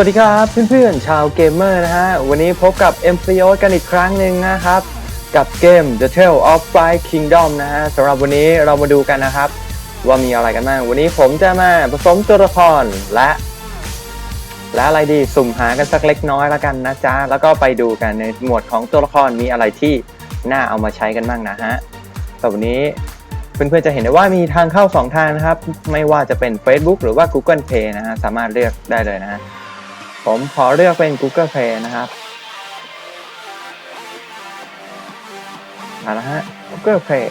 สวัสดีครับเพื่อนๆ ชาวเกมเมอร์นะฮะ วันนี้พบกับ m c o กันอีกครั้งหนึ่งนะครับ กับเกม The Tale of Bright Kingdom นะฮะสำหรับวันนี้เรามาดูกันนะครับ ว่ามีอะไรกันบ้างวันนี้ผมจะมาผสมตัวละครและ และอะไรดีสุ่มหากันสักเล็กน้อยแล้วกันนะจ๊ะ แล้วก็ไปดูกันในหมวดของตัวละครมีอะไรที่น่าเอามาใช้กันบ้างนะฮะแต่วันนี้เพื่อนๆจะเห็นได้ว่ามีทางเข้า 2 ทางนะครับ ไม่ว่าจะเป็น Facebook หรือว่า Google Pay นะฮะสามารถเลือกได้เลยนะฮะ ผมขอเลือกเป็น Google Play นะครับเอาละฮะ Google Play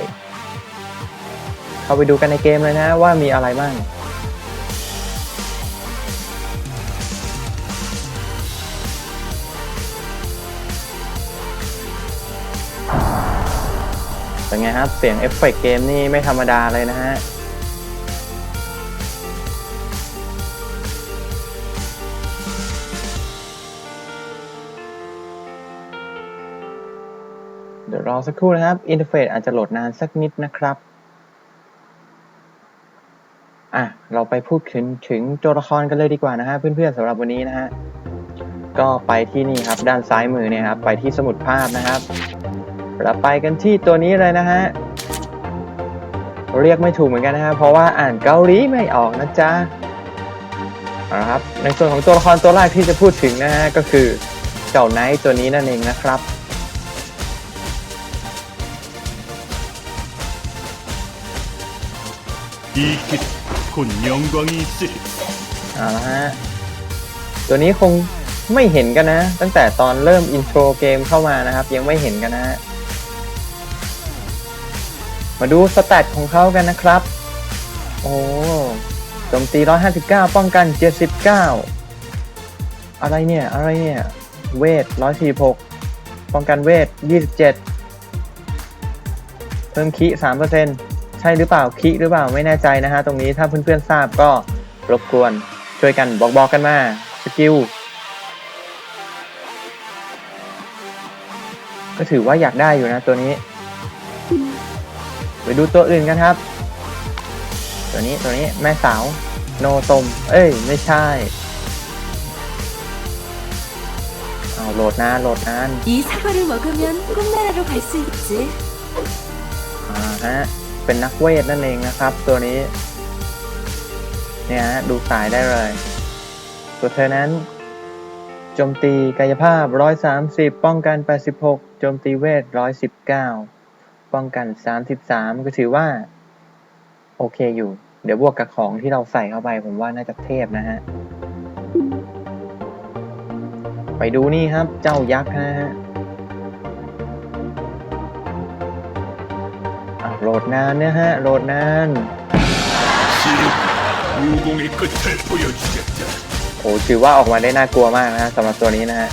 เข้าไปดูกันในเกมเลยนะว่ามีอะไรบ้างเป็นไงครับ เสียงเอฟเฟกต์เกมนี่ไม่ธรรมดาเลยนะฮะ ดี๋ยวรอสักครู่นะครับ อินเทอร์เฟซอาจจะโหลดนานสักนิดนะครับ อะ เราไปพูดถึงถึงตัวละครกันเลยดีกว่านะฮะเพื่อนๆสำหรับวันนี้นะฮะ ก็ไปที่นี่ครับด้านซ้ายมือเนี่ยครับ ไปที่สมุดภาพนะครับเราไปกันที่ตัวนี้เลยนะฮะ เรียกไม่ถูกเหมือนกันนะครับเพราะว่าอ่านเกาหลีไม่ออกนะจ๊ะเอาละครับ ในส่วนของตัวละครตัวแรกที่จะพูดถึงนะฮะก็คือเจ้าไนท์ตัวนี้นั่นเองนะครับ 이 길, 곧 영광이 있으 리. เอาละฮะ ตัวนี้คงไม่เห็นกันนะ ตั้งแต่ตอนเริ่มอินโทรเกมเข้ามานะครับ ยังไม่เห็นกันนะะมาดูสแตทของเขากันนะครับ โอ้โจมตี 159 ป้องกัน 79 อะไรเนี่ย อะไรเนี่ย เวท 146 ป้องกันเวท 27 เพิ่มคี3% ใช่หรือเปล่าคิหรือเปล่าไม่แน่ใจนะฮะ ตรงนี้ถ้าเพื่อนๆทราบก็รบกวน ช่วยกันบอกบอกกันมา สกิล ก็ถือว่าอยากได้อยู่นะตัวนี้ ไปดูตัวอื่นกันครับ ตัวนี้ตัวนี้แม่สาว โนตม เอ้ย ไม่ใช่ เอาโหลดนานโหลดนาน 이 사과를 먹으면 꿈나라로 갈 수 있지. อ่าฮะ เป็นนักเวทนั่นเองนะครับ ตัวนี้ เนี่ยฮะดูสายได้เลย ตัวเธอนั้นโจมตีกายภาพ 130 ป้องกัน 86 โจมตีเวท 119 ป้องกัน 33 ก็ถือว่า โอเคอยู่ เดี๋ยวบวกกับของที่เราใส่เข้าไปผมว่าน่าจะเทพนะฮะ ไปดูนี่ครับเจ้ายักษ์นะฮะ โหลดนานนะฮะโหลดนานโอ้ถือว่าออกมาได้น่ากลัวมากนะฮะสำหรับตัวนี้นะฮะ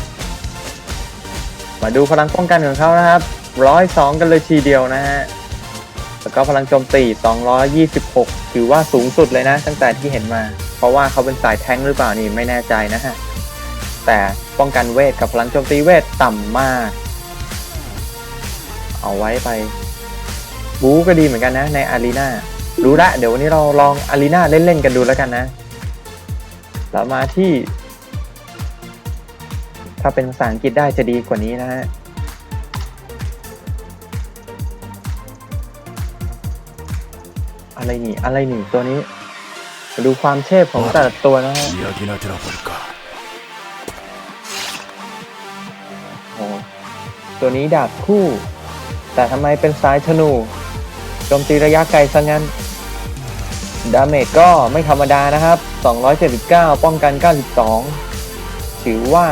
มาดูพลังป้องกันของเขานะครับร้อยสองกันเลยทีเดียวนะฮะแล้วก็พลังโจมตี 226 ถือว่าสูงสุดเลยนะ ตั้งแต่ที่เห็นมา เพราะว่าเขาเป็นสายแท้งหรือเปล่านี่ไม่แน่ใจนะฮะ แต่ป้องกันเวทกับพลังโจมตีเวทต่ำมาก เอาไว้ไป บู๊ก็ดีเหมือนกันนะในอารีนารู้ละ เดี๋ยววันนี้เราลองอารีนาเล่น ๆ กันดูแล้วกันนะ เรามาที่ ถ้าเป็นภาษาอังกฤษได้จะดีกว่านี้นะฮะอะไรนี่ อะไรนี่ ตัวนี้ ดูความเชฟของแต่ละตัวนะฮะโอ้ตัวนี้ดาบคู่ แต่ทำไมเป็นสายธนู โจมตีระยะไกลซะงั้น ดาเมจก็ไม่ธรรมดานะครับ 279 ป้องกัน 92 ถือว่า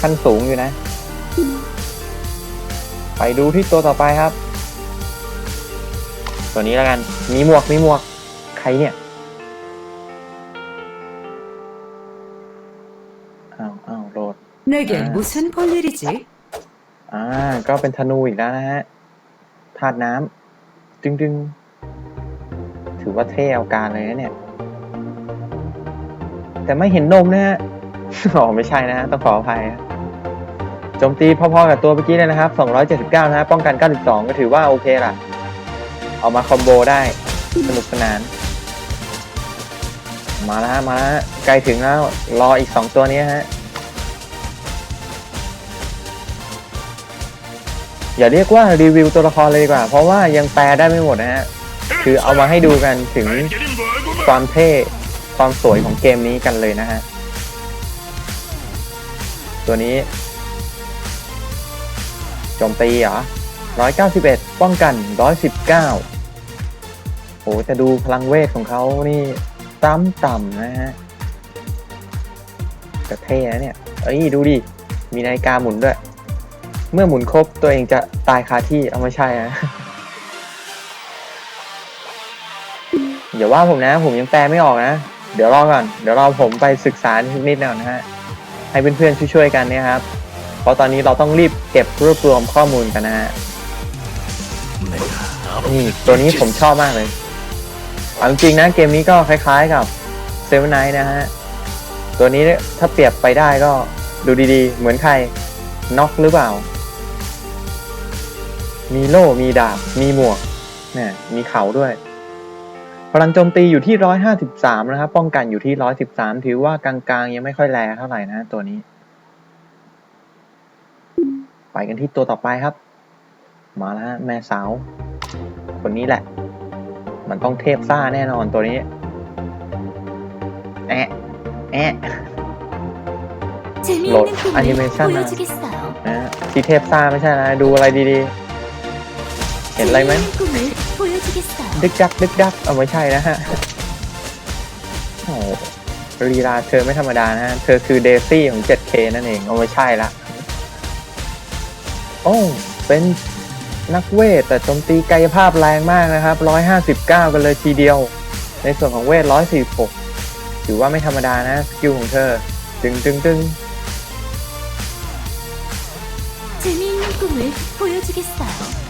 ขั้นสูงอยู่นะ ไปดูที่ตัวต่อไปครับ ตัวนี้แล้วกัน มีหมวก มีหมวก ใครเนี่ย อ้าวอ้าวโหลด 내겐 아. 무슨 볼일이지? อ่า ก็เป็นธนูอีกแล้วนะฮะ ธาตุน้ำดึงดึงๆถือว่าเท่เอาการเลยนะเนี่ย แต่ไม่เห็นนมนะฮะอ๋อไม่ใช่นะฮะต้องขออภัยโจมตีพอๆกับตัวเมื่อกี้เลยนะครับ 279 นะฮะ ป้องกัน 92 ก็ถือว่าโอเคล่ะเอามาคอมโบได้ สนุกสนาน มาแล้วฮะมาแล้วฮะใกล้ถึงแล้ว รออีกสองตัวนี้ฮะ อย่าเรียกว่ารีวิวตัวละครเลยดีกว่า เพราะว่ายังแปลได้ไม่หมดนะฮะ คือเอามาให้ดูกันถึงความเท่ความสวยของเกมนี้กันเลยนะฮะ ตัวนี้โจมตีเหรอ 191 ป้องกัน 119 โอ้จะดูพลังเวทของเขานี่ต่ำต่ำนะฮะจะเท่นะเนี่ย เอ้ย ดูดิ มีนาฬิกาหมุนด้วย เมื่อหมุนครบตัวเองจะตายคาที่เอาไม่ใช่นะอย่าว่าผมนะ ผมยังแปลไม่ออกนะ เดี๋ยวรอก่อน เดี๋ยวรอผมไปศึกษานิดหน่อยนะฮะ ให้เพื่อนๆช่วยๆกันเนี่ยครับ เพราะตอนนี้เราต้องรีบเก็บรวบรวมข้อมูลกันนะฮะ นี่ตัวนี้ผมชอบมากเลยเอาจริงนะเกมนี้ก็คล้ายๆกับเซเว่นไนท์นะฮะ ตัวนี้ถ้าเปรียบไปได้ก็ดูดีๆ เหมือนใครน็อกหรือเปล่า มีโล่ มีดาบ มีหมวกนี่มีเขาด้วย พลังโจมตีอยู่ที่ร้อยห้าสิบสามนะครับ ป้องกันอยู่ที่ร้อยสิบสามถือว่ากลางๆ ยังไม่ค่อยแรงเท่าไหร่นะตัวนี้ ไปกันที่ตัวต่อไปครับ มาแล้วแม่สาว คนนี้แหละ มันต้องเทพซ่าแน่นอนตัวนี้ แอะแอะโหลดอนิเมชันนะที่เทพซ่าไม่ใช่นะ ดูอะไรดีๆ เห็นอะไรไหม 재미있는 꿈을 보여주겠어요. ดึกดักดึกดักเอาไม่ใช่นะฮะ โอ้โหลีลาเธอไม่ธรรมดานะฮะ เธอคือเดซี่ของ 7K นั่นเอง เอาไม่ใช่ละ โอ้ เป็นนักเวท แต่โจมตีกายภาพแรงมากนะครับ 159 กันเลยทีเดียว ในส่วนของเวท 146 ถือว่าไม่ธรรมดานะ สกิลของเธอ ดึงดึงดึง 재미있는 꿈을 보여주겠어요.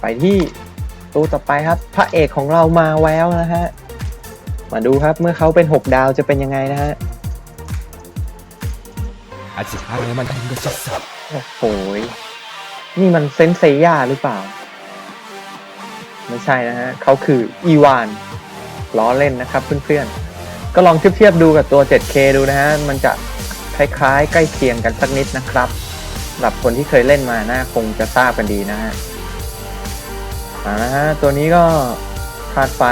ไปที่ตัวต่อไปครับ พระเอกของเรามาแววนะฮะ มาดูครับเมื่อเขาเป็น 6 ดาวจะเป็นยังไงนะฮะอาจิฮารามันทันก็จัดสับโอ้โหนี่มันเซนเซย่าหรือเปล่า ไม่ใช่นะฮะเขาคืออีวานล้อเล่นนะครับเพื่อนๆ ก็ลองเทียบๆดูกับตัว 7K ดูนะฮะ มันจะคล้ายๆ ใกล้เคียงกันสักนิดนะครับ หรับคนที่เคยเล่นมาน่าคงจะทราบกันดีนะฮะอ่านะฮะตัวนี้ก็ธาตุไฟ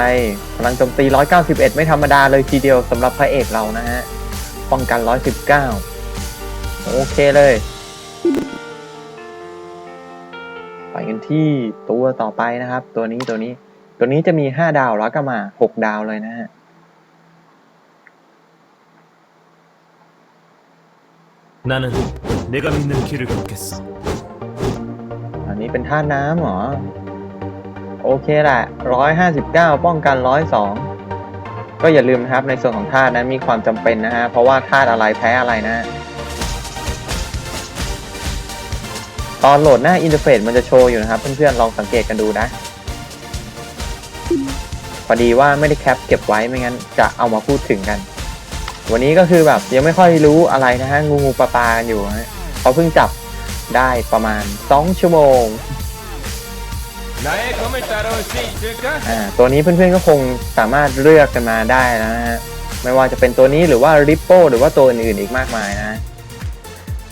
พลังโจมตี 191 ไม่ธรรมดาเลยทีเดียวสำหรับพระเอกเรานะฮะ ป้องกัน 119 โอเคเลย ไปกันที่ตัวต่อไปนะครับ ตัวนี้ตัวนี้ ตัวนี้จะมี 5 ดาวแล้วก็มา 6 ดาวเลยนะฮะ나는 내가 믿는 길을 걷겠어. อันนี้เป็นธาตุน้ำเหรอ โอเคแหละ 159 ป้องกัน 102 ก็อย่าลืมนะครับ ในส่วนของธาตุนั้นมีความจำเป็นนะฮะ เพราะว่าธาตุอะไรแพ้อะไรนะ ตอนโหลดหน้าอินเทอร์เฟซมันจะโชว์อยู่นะครับ เพื่อนๆ ลองสังเกตกันดูนะ พอดีว่าไม่ได้แคปเก็บไว้ไม่งั้นจะเอามาพูดถึงกัน วันนี้ก็คือแบบยังไม่ค่อยรู้อะไรนะฮะ งูงูปลาปลากันอยู่ฮะ เขาเพิ่งจับได้ประมาณ 2 ชั่วโมง ตัวนี้เพื่อนๆก็คงสามารถเลือกกันมาได้นะฮะ ไม่ว่าจะเป็นตัวนี้หรือว่าริปโป้หรือว่าตัวอื่นๆอีกมากมายนะ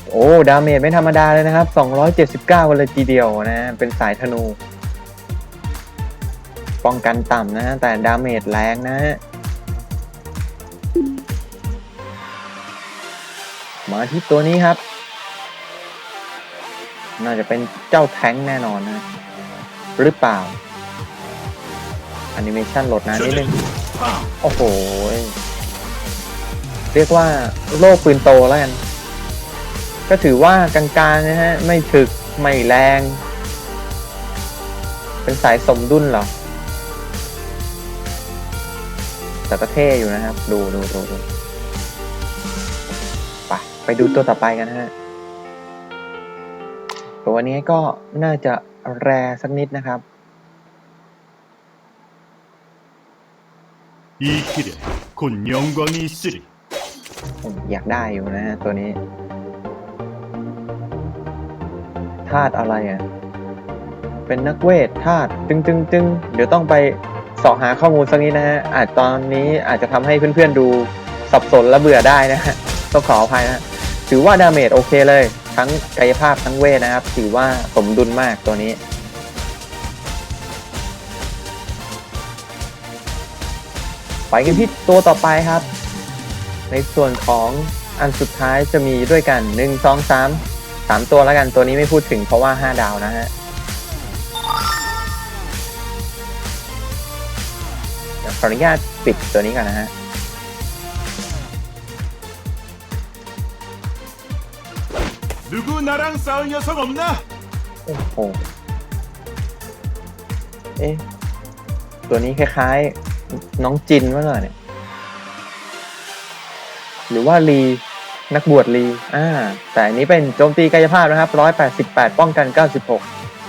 โอ้ ดาเมจไม่ธรรมดาเลยนะครับ 279กันเลยทีเดียวนะ เป็นสายธนู ป้องกันต่ำนะแต่ดาเมจแรงนะมาที่ตัวนี้ครับ น่าจะเป็นเจ้าแท้งค์แน่นอนนะ หรือเปล่าแอนิเมชันโหลดนานนิดนึง โอ้โห เรียกว่าโลกปืนโตแล้วกัน ก็ถือว่ากลางๆนะฮะ ไม่ถึก ไม่แรง เป็นสายสมดุลเหรอแต่ก็เท่อยู่นะครับ ดูดูดูดูไปไปดูตัวต่อไปกันนะฮะ ตัวนี้ก็น่าจะแรสักนิดนะครับ 이 길에 곧 영광이 있으리 ผมอยากได้อยู่นะฮะตัวนี้ ธาตุอะไรอ่ะ เป็นนักเวทธาตุตึงตึงตึงเดี๋ยวต้องไป สอบหาข้อมูลสักนิดนะฮะ อาจตอนนี้อาจจะทำให้เพื่อนๆดูสับสนและเบื่อได้นะฮะ ต้องขออภัยนะ ถือว่าดาเมจโอเคเลย ทั้งกายภาพทั้งเวทนะครับ ถือว่าสมดุลมากตัวนี้ ไปกันที่ตัวต่อไปครับ ในส่วนของอันสุดท้ายจะมีด้วยกัน 1 2 3 3 ตัวแล้วกันตัวนี้ไม่พูดถึงเพราะว่า 5 ดาวนะฮะขออนุญาตปิดตัวนี้ก่อนนะฮะ 누구 나랑 싸울 녀석 없나? โอ้โห เอ๊ะ ตัวนี้คล้ายๆ น้องจินวะเหรอเนี่ย หรือว่าลี นักบวชลี อ่า แต่อันนี้เป็นโจมตีกายภาพนะครับ 188 ป้องกัน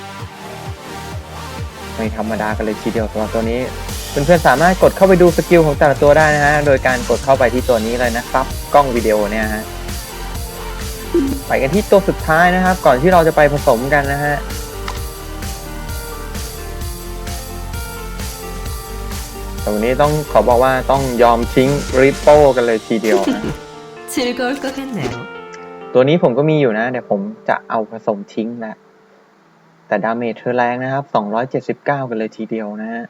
96 ไม่ธรรมดากันเลยทีเดียวสำหรับตัวนี้ เพื่อนๆสามารถกดเข้าไปดูสกิลของแต่ละตัวได้นะฮะ โดยการกดเข้าไปที่ตัวนี้เลยนะครับ กล้องวิดีโอเนี่ยฮะ ไปกันที่ตัวสุดท้ายนะครับ ก่อนที่เราจะไปผสมกันนะฮะ แต่วันนี้ต้องขอบอกว่าต้องยอมทิ้งริปโป้กันเลยทีเดียวนะ 즐거울 것 같네요. ตัวนี้ผมก็มีอยู่นะ เดี๋ยวผมจะเอาผสมทิ้งแหละ แต่ดาเมจเธอแรงนะครับ 279 กันเลยทีเดียวนะฮะ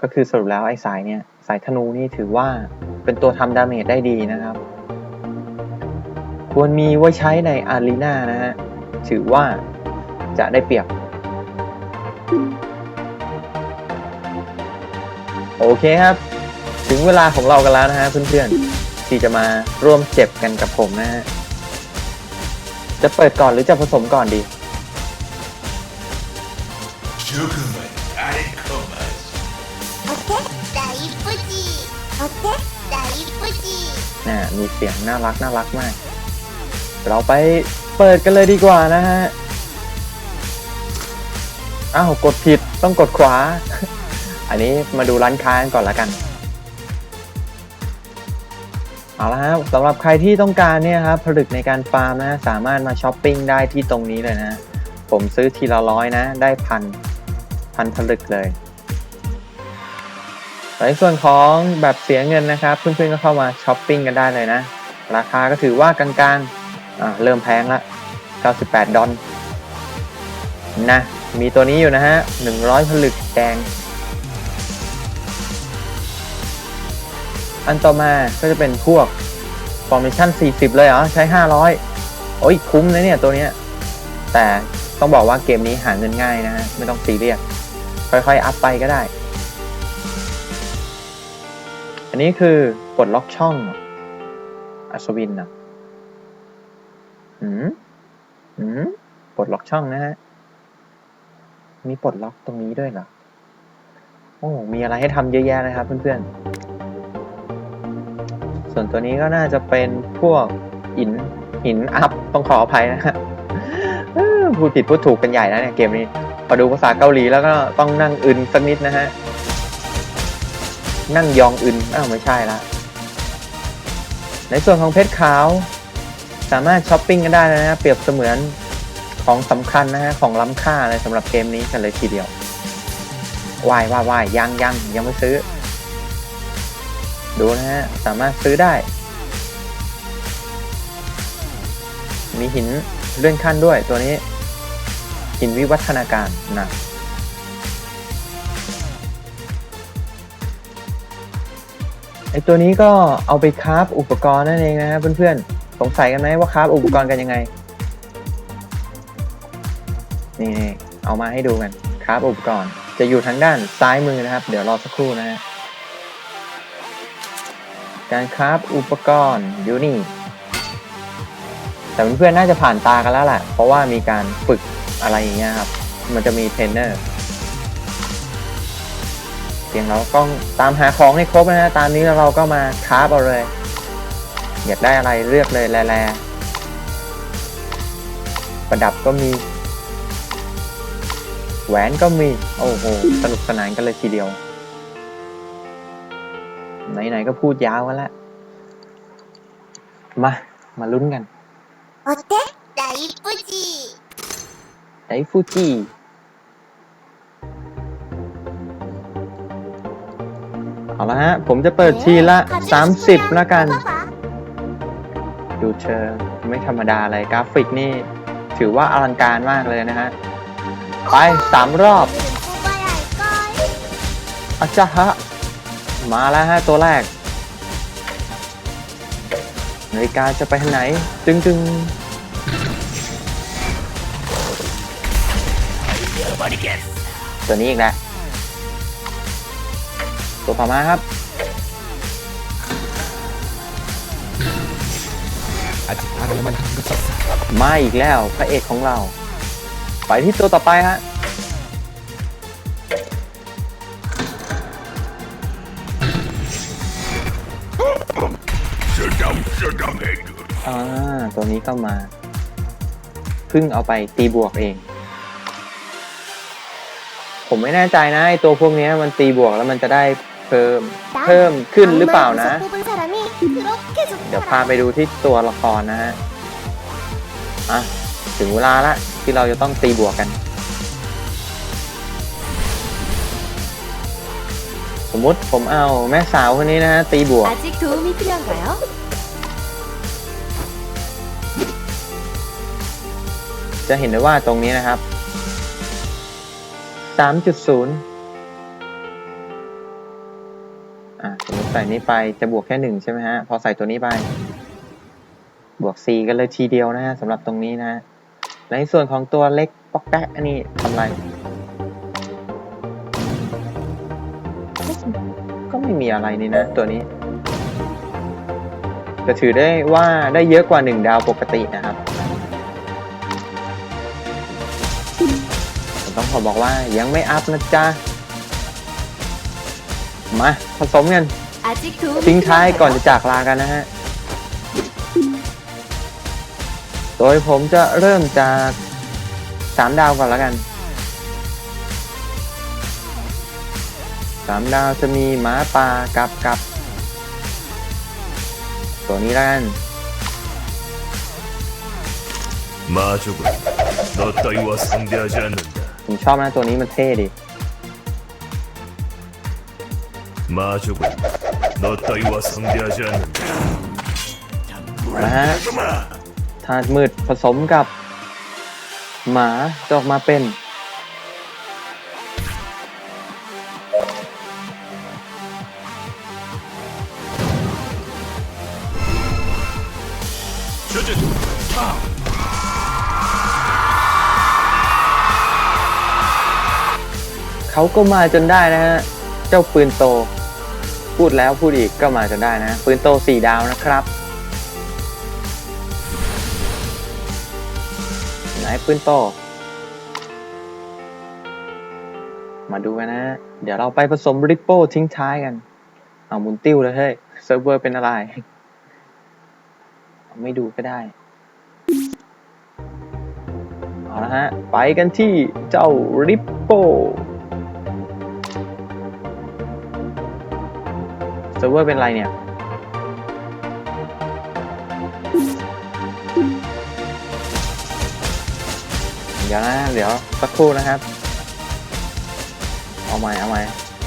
ก็คือสรุปแล้วไอ้สายเนี่ย สายธนูนี่ถือว่าเป็นตัวทำดาเมจได้ดีนะครับ ควรมีไว้ใช้ในอารีนานะฮะ ถือว่าจะได้เปรียบ โอเคครับ ถึงเวลาของเรากันแล้วนะฮะเพื่อนๆ ที่จะมาร่วมเจ็บกันกับผมนะฮะ จะเปิดก่อนหรือจะผสมก่อนดีน่ะมีเสียงน่ารักน่ารักมาก เราไปเปิดกันเลยดีกว่านะฮะ อ้าว กดผิดต้องกดขวา อันนี้มาดูร้านค้ากันก่อนละกัน เอาละครับสำหรับใครที่ต้องการเนี่ยครับผลึกในการฟาร์มนะ สามารถมาช้อปปิ้งได้ที่ตรงนี้เลยนะ ผมซื้อทีละร้อยนะ ได้พันพันผลึกเลยในส่วนของแบบเสียเงินนะครับ เพื่อนๆก็เข้ามาช้อปปิ้งกันได้เลยนะ ราคาก็ถือว่ากลางๆ อ่าเริ่มแพงละ 98 ดอลนะ มีตัวนี้อยู่นะฮะ 100 ผลึกแดง อันต่อมาก็จะเป็นพวก Formation 40 เลยเหรอ ใช้ 500 โอ้ย คุ้มนะเนี่ย ตัวเนี้ย แต่ต้องบอกว่าเกมนี้หาเงินง่ายนะฮะ ไม่ต้องซีเรียส ค่อยๆ อัพไปก็ได้ อันนี้คือปลดล็อกช่องออัศวินนะ หืมหืมปลดล็อกช่องนะฮะ มีปลดล็อกตรงนี้ด้วยเหรอ โอ้ มีอะไรให้ทำเยอะแยะนะครับ เพื่อนๆ ส่วนตัวนี้ก็น่าจะเป็นพวกหินหินอัพ ต้องขออภัยนะฮะพูดผิดพูดถูกกันใหญ่แล้วเนี่ยเกมนี้ พอดูภาษาเกาหลีแล้วก็ต้องนั่งอึนสักนิดนะฮะ นั่งยองอึนอ้าวไม่ใช่ละในส่วนของเพชรขาว สามารถช้อปปิ้งกันได้นะฮะเปรียบเสมือนของสำคัญนะฮะของล้ำค่าเลยสำหรับเกมนี้กันเลยทีเดียววายวายวายยังยังยังไม่ซื้อ ดูนะฮะสามารถซื้อได้ มีหินเลื่อนขั้นด้วยตัวนี้ หินวิวัฒนาการนะไอตัวนี้ก็เอาไปคราฟอุปกรณ์นั่นเองนะฮะเพื่อนๆ งสัยกันไหมว่าคราฟอุปกรณ์กันยังไง นี่เอามาให้ดูกันคราฟอุปกรณ์จะอยู่ทางด้านซ้ายมือนะครับ เดี๋ยวรอสักครู่นะฮะการคราฟอุปกรณ์อยู่นี่ แต่เพื่อนๆน่าจะผ่านตากันแล้วแหละเพราะว่ามีการฝึกอะไรอย่างเงี้ยครับ มันจะมีเทรนเนอร์เพียงเราต้องตามหาของให้ครบนะฮะตามนี้แล้วเราก็มาคราฟเอาเลย อยากได้อะไรเลือกเลยแลแลประดับก็มี แหวนก็มี โอ้โห สนุกสนานกันเลยทีเดียว ไหนๆก็พูดยาวกันแล้ว มา มาลุ้นกันโอเคไดฟูจิไดฟูจิเอาละฮะ ผมจะเปิดทีละสามสิแล้วกัน ดูเชิงไม่ธรรมดาเลยกราฟิกนี่ ถือว่าอลังการมากเลยนะฮะ ไปสามรอบอาจาฮะ มาแล้วฮะ ตัวแรกนาฬิกาจะไปทางไหน ตึงตึงตัวนี้อีกแล้วตัวต่อมาครับ อาทิตย์พันแล้วมันก็ตว์มาอีกแล้วพระเอกของเรา ไปที่ตัวต่อไปฮะอ่าตัวนี้ก็มาพึ่งเอาไปตีบวกเอง ผมไม่แน่ใจนะไอตัวพวกนี้มันตีบวกแล้วมันจะได้เพิ่มเพิ่มขึ้นหรือเปล่านะ เดี๋ยวพาไปดูที่ตัวละครนะฮะอะถึงเวลาละที่เราจะต้องตีบวกกัน สมมติผมเอาแม่สาวคนนี้นะฮะตีบวก จะเห็นได้ว่าตรงนี้นะครับ 3.0 ใส่นี้ไปจะบวกแค่หนึ่งใช่ไหมฮะ พอใส่ตัวนี้ไป บวก C กันเลยทีเดียวนะฮะสำหรับตรงนี้นะ ในส่วนของตัวเล็กปอกแป๊กอันนี้ทำไร ก็ไม่มีอะไรนี่นะ ตัวนี้จะถือได้ว่าได้เยอะกว่าหนึ่งดาวปกตินะครับ ต้องขอบอกว่ายังไม่อัพนะจ๊ะ มา ผสมกัน ทิ้งท้ายก่อนจะจากลากันนะฮะ โดยผมจะเริ่มจากสามดาวก่อนแล้วกันสามดาวจะมีหมาป่ากับกับ ตัวนี้แล้วกัน魔女軍合体はサンデアじゃぬんだผมชอบนะตัวนี้มันเท่ดี魔女軍 너 따위와 상대하지 않는다 นะฮะธาตุมืดผสมกับ หมาจะออกมาเป็น 저진 타 เขาก็มาจนได้นะฮะ เจ้าปืนโต พูดแล้วพูดอีกก็มาจนได้นะ ปืนโตสี่ดาวนะครับ ไหนปืนโต มาดูกันนะ เดี๋ยวเราไปผสมริปโป้ทิ้งท้ายกัน เอามุนติ้วเลยเฮ้ย เซิร์ฟเวอร์เป็นอะไร ไม่ดูก็ได้ เอาละฮะ ไปกันที่เจ้าริปโป้ ซิร์ฟเวอร์เป็นไรเนี่ย เดี๋ยวนะ เดี๋ยวสักครู่นะครับ เอาใหม่ เอาใหม่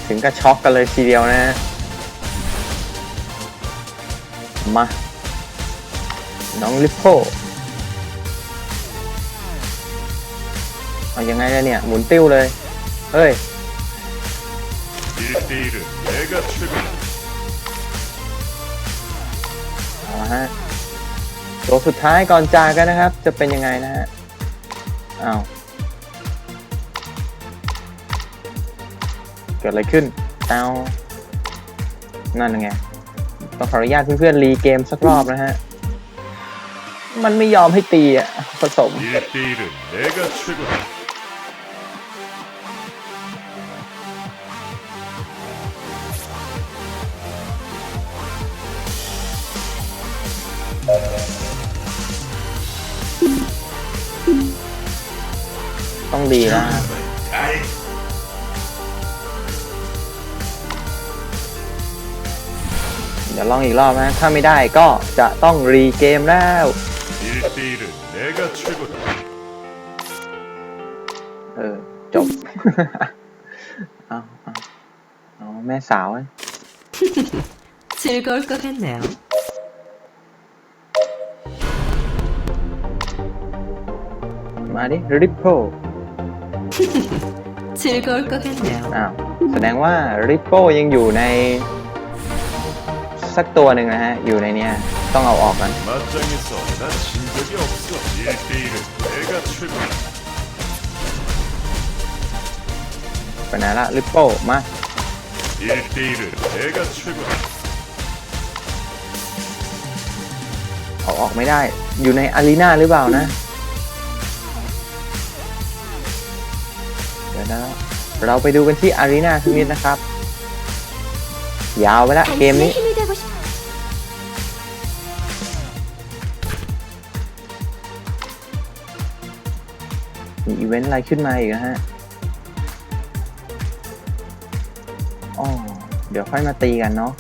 ถึงกับช็อกกันเลยทีเดียวนะฮะมา น้องลิปโป้เอายังไงล่ะเนี่ย หมุนติ้วเลย เฮ้ย 1대1은 내가 최고다 ตัวสุดท้ายก่อนจากกันนะครับ จะเป็นยังไงนะฮะอ้าวเกิดอะไรขึ้นเอานั่นไงต้องขออนุญาตเพื่อนๆรีเกมสักรอบนะฮะ มันไม่ยอมให้ตีอะผสม องอีกรอบนะ ถ้าไม่ได้ก็จะต้องรีเกมแล้ว 1대1은 내가 최고다 เออ จบ เอาเอาเอาแม่สาว 즐거울 것 같네요.มาดิ Ripple 즐거울 것 같네요. อ้าว แสดงว่า Ripple ยังอยู่ใน สักตัวหนึ่งนะฮะ อยู่ในเนี้ย ต้องเอาออกกัน 맞짱에서 난 진 적이 없어 1대1은 내가 최고야 ไปไหนละ Ripple มา 1대1은 내가 최고야 เอาออกไม่ได้ อยู่ในอารีนาหรือเปล่านะ เดี๋ยวนะ เราไปดูกันที่อารีนาสักนิดนะครับ ยาวไปละเกม 당신의 นี้ มีอีเวนต์อะไรขึ้นมาอีกนะฮะ อ๋อ เดี๋ยวค่อยมาตีกันเนาะ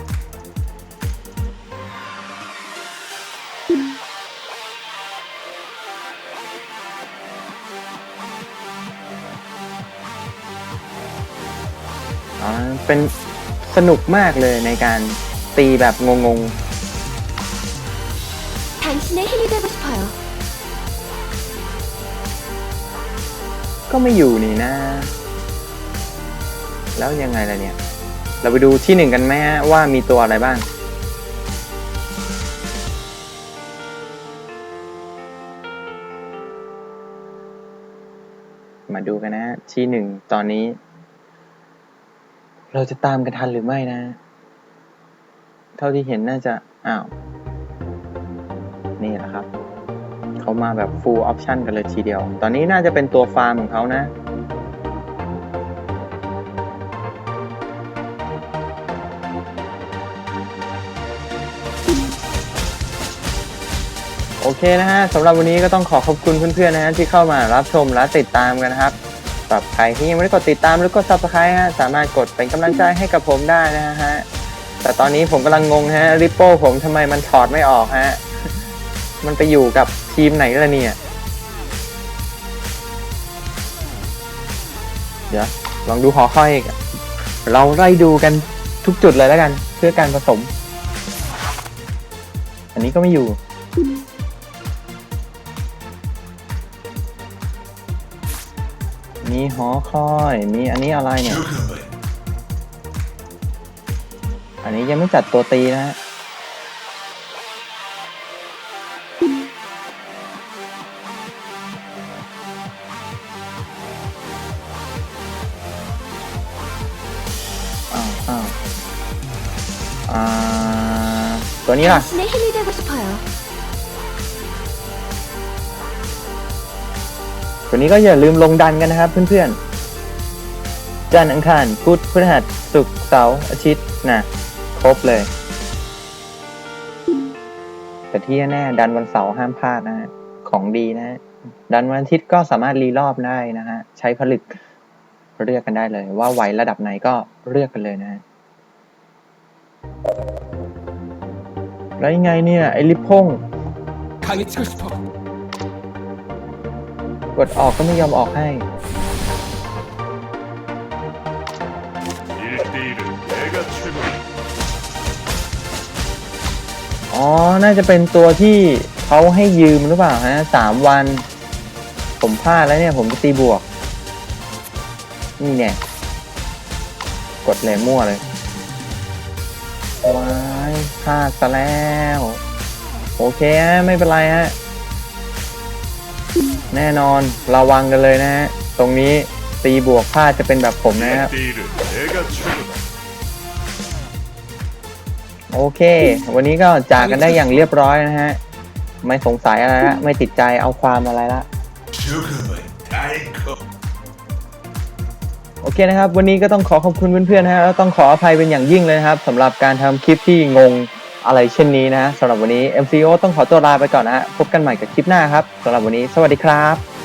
อ๋อ เป็นสนุกมากเลยในการตีแบบงง 당신의 힘이 되고 싶어요. ก็ไม่อยู่นี่นะ แล้วยังไงล่ะเนี่ย เราไปดูที่หนึ่งกันไหมฮะว่ามีตัวอะไรบ้างมาดูกันนะฮะที่หนึ่งตอนนี้ เราจะตามกันทันหรือไม่นะ เท่าที่เห็นน่าจะ อ้าว นี่แหละครับ เขามาแบบ full option กันเลยทีเดียว ตอนนี้น่าจะเป็นตัวฟาร์มของเขานะโอเคนะฮะสำหรับวันนี้ก็ต้องขอขอบคุณเพื่อนๆนะฮะที่เข้ามารับชมและติดตามกันนะครับสำหรับใครที่ยังไม่ได้กดติดตามหรือกด subscribe ฮะสามารถกดเป็นกำลังใจให้กับผมได้นะฮะแต่ตอนนี้ผมกำลังงงฮะริปโป้ผมทำไมมันถอดไม่ออกฮะ มันไปอยู่กับทีมไหนล่ะเนี่ย เดี๋ยว ลองดูหอคอยอีกเราไล่ดูกันทุกจุดเลยแล้วกัน เพื่อการผสม อันนี้ก็ไม่อยู่มีหอคอย มีอันนี้อะไรเนี่ย อันนี้ยังไม่จัดตัวตีนะฮะ ตัวนี้ล่ะ 당신의 힘이 되고 싶어요. วันนี้ก็อย่าลืมลงดันกันนะครับเพื่อนๆ จันทร์อังคารพุธพฤหัสศุกร์เสาร์อาทิตย์นะครบเลย แต่ที่แน่ๆดันวันเสาร์ห้ามพลาดนะฮะของดีนะฮะดันวันอาทิตย์ก็สามารถรีรอบได้นะฮะ ใช้ผลึกเลือกกันได้เลย ว่าไหวระดับไหนก็เลือกกันเลยนะฮะ แล้รไงเนี่ย ไอลิปพงกดออกก็ไม่ยอมออกให้อ๋อ น่าจะเป็นตัวที่เขาให้ยืมหรือเปล่าฮะสามวัน ผมพลาดแล้วเนี่ย ผมตีบวก นี่เนี่ยกดเลยมั่วเลย ว้า พลาดซะแล้ว โอเคฮะไม่เป็นไรฮะ แน่นอนระวังกันเลยนะฮะ ตรงนี้ตีบวกพลาดจะเป็นแบบผมนะครับโอเค วันนี้ก็จากกันได้อย่างเรียบร้อยนะฮะ ไม่สงสัยอะไรละไม่ติดใจเอาความอะไรละ โอเคนะครับ วันนี้ก็ต้องขอขอบคุณเพื่อนๆนะฮะแล้วต้องขออภัยเป็นอย่างยิ่งเลยนะครับสำหรับการทำคลิปที่งงอะไรเช่นนี้นะฮะสำหรับวันนี้ MCO ต้องขอตัวลาไปก่อนนะฮะพบกันใหม่กับคลิปหน้าครับสำหรับวันนี้ สวัสดีครับ